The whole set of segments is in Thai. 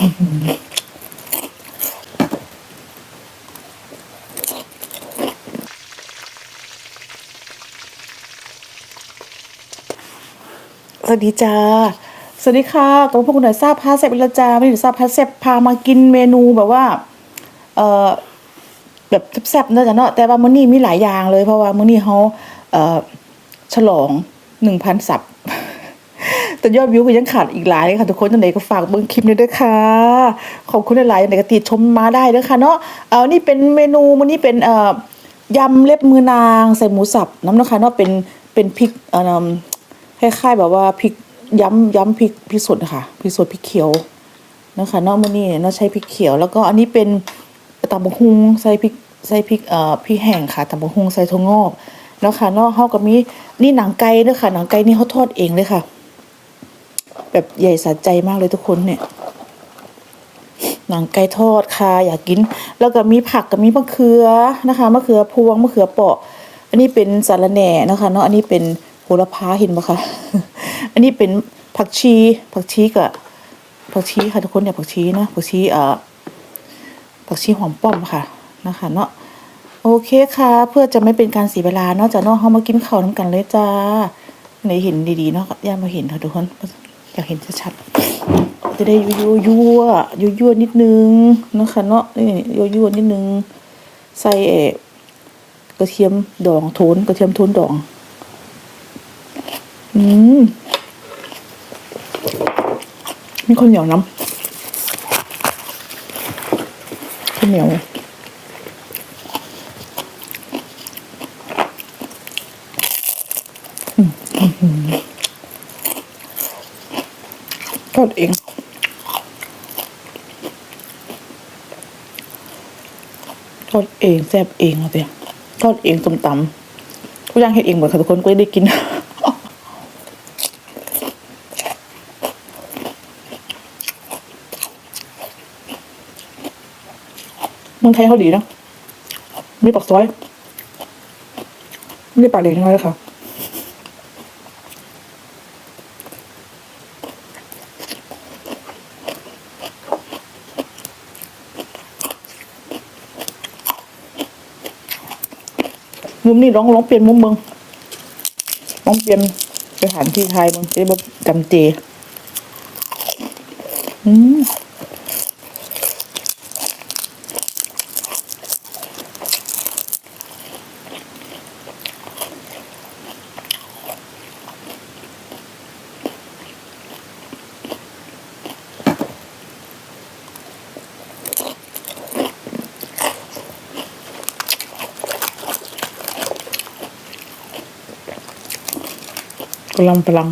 สวัสดีจ้า สวัสดีค่ะกับพวกคุณหน่อยทราบพาเซบละจ้าไม่ได้ทราบพาเซบพามากินเมนูแบบว่า เอ่อ แบบแซ่บๆเนอะจ้ะเนาะ แต่ว่ามื้อนี้มีหลายอย่างเลย เพราะว่ามื้อนี้เขาเอ่อ ฉลองหนึ่งพันสับ แต่ยอดวิวก็ยังขาดอีกหลายเลยค่ะทุกคนจังไหนก็ฝากเบิ่งคลิปนี้ด้วยค่ะ ขอบคุณหลายๆจังไหนก็ติดชมมาได้ด้วยค่ะเนาะเอานี่เป็นเมนูมื้อนี้เป็นเอ่อยำเล็บมือนางใส่หมูสับน้ำนะคะเนาะเป็นเป็นพริกเอ่อคล้ายๆแบบว่าพริกย้ำย้ำพริกพริกสดค่ะพริกสดพริกเขียวนะคะเนาะมื้อนี้เนาะใช้พริกเขียว แล้วก็อันนี้เป็นตำบักหุ่งใส่พริกใส่พริกเอ่อพริกแห้งค่ะตำบักหุ่งใส่ถั่วงอกนะคะเนาะเฮาก็มีนี่หนังไก่เด้อค่ะหนังไก่นี่เขาทอดเองเลยค่ะ แบบใหญ่สะใจมากเลยทุกคนเนี่ยหนังไก่ทอดค่ะอยากกิน แล้วก็มีผักกับมีมะเขือนะคะมะเขือพวงมะเขือเปาะ อันนี้เป็นสาระแหน่นะคะเนาะอันนี้เป็นโหระพาเห็นปะคะอันนี้เป็นผักชีผักชีกับผักชีค่ะทุกคนเนี่ยผักชีนะผักชีเอ่อผักชีหอมป้อมค่ะนะคะ เนาะโอเคค่ะ เพื่อจะไม่เป็นการเสียเวลาเนาะจะเนาะเฮามากินข้าวน้ำกันเลยจ้าไหนเห็นดีๆเนาะย่ามาเห็นค่ะทุกคน อยากเห็นชัดๆจะได้ยั่วยั่วยั่วยั่วนิดนึงนะคะเนาะนี่ยั่วยั่วนิดนึง ใส่เอ่อกระเทียมดองโทนกระเทียมโทนดอง อืมมีข้าวเหนียวน้ำข้าวเหนียวอืมอื้อหือทอ ดเองทอดเองแซ่บเองเอาเตียทอดเองส้มตำทุกอย่างเฮ็ดเองหมดค่ะทุกคนก็ได้กินเมืองไทยเขาดีนะมีปากซอยไม่ได้ปากเหล็กน้อยเลยค่ะ มุมนี้ลองลองเปลี่ยนมุมเมืองลองเปลี่ยนสถานที่ไทยเมืองเจ๊บกจำเจอืม กำลังพลัง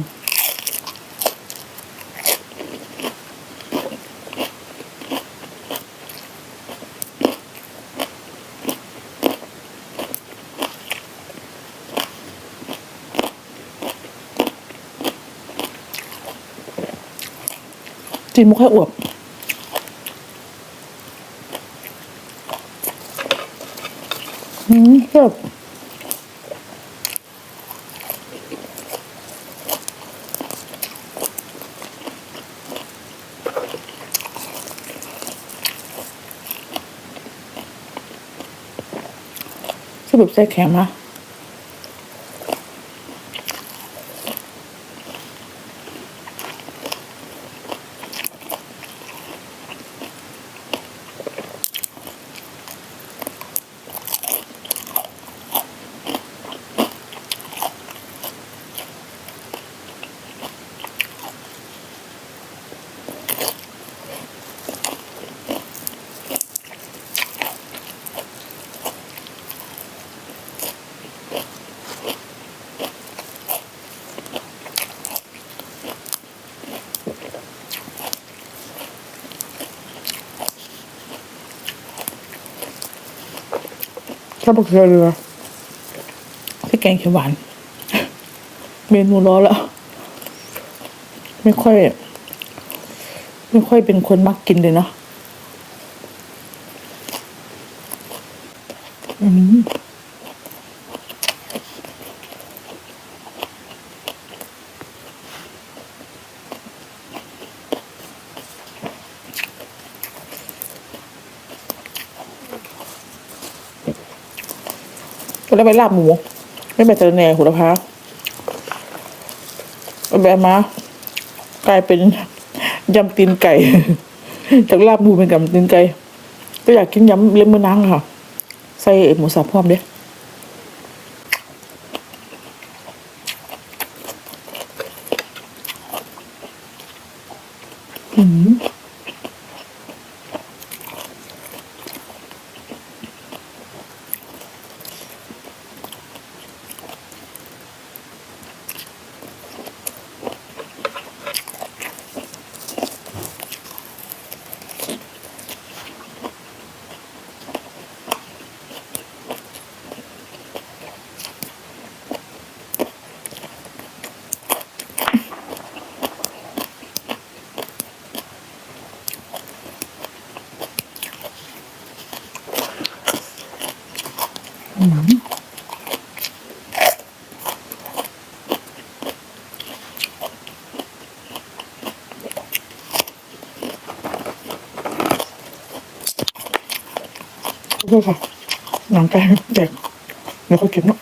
จีนไม่ค่อยอวบ อืมแบบ สรุปใส่แข็งมา ข้าวผักเรือเรือพี่แกงเขียวหวาน เมนูร้อนแล้ว ไม่ค่อย ไม่ค่อยเป็นคนมักกินเลยเนาะอืม ได้ไปลาบหมู ไม่ไปเจอแหน่หุละพาแบบมา กลายเป็นยำตีนไก่ จากลาบหมูเป็นยำตีนไก่ ก็อยากกินยำเล็มมือนางค่ะ ใส่หมูสับพร้อมเด้อืม ขอโทษค่ะหนังไก่เดกเดี๋ยวค่อยกินเนาะ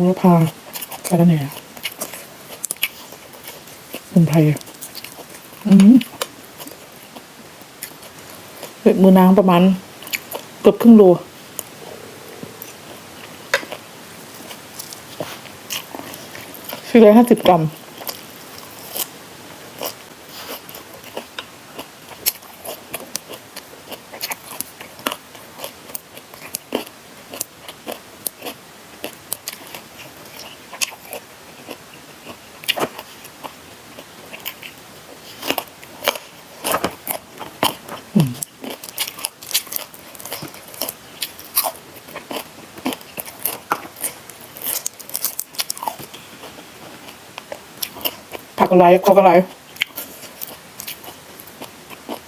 โหระพาสาระแหน่สมุนไพรอืมเผ็ดมือนางประมาณเกือบครึ่งโลสี่ร้อยห้าสิบกรัม อะไรผักอะไร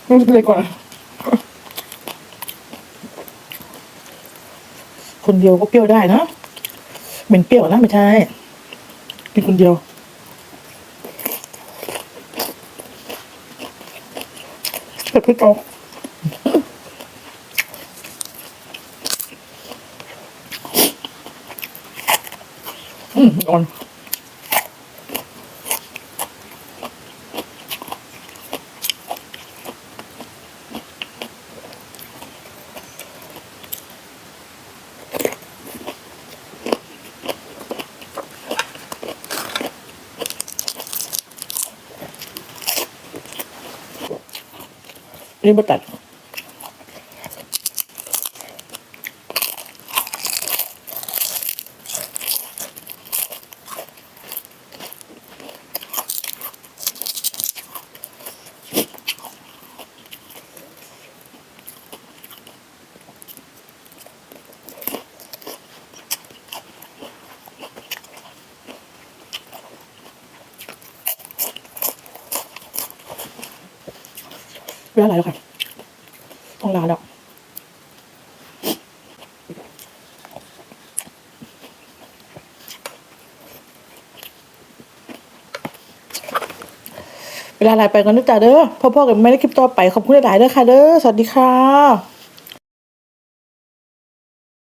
รู้สึกเลยก่อนคนเดียวก็เปรี้ยวได้นะเป็นเปรี้ยวนะไม่ใช่กินคนเดียวเผ็ดพริกเอาอืมอ่อน นี่มาตัดเวลาอะไรแล้วค่ะ ต้องลาแล้วเวลาหลายไปกันนะจ๊ะเด้อพ่อๆกับแม่ได้คลิปต่อไปขอบคุณหลายๆเด้อค่ะเด้อสวัสดีค่ะ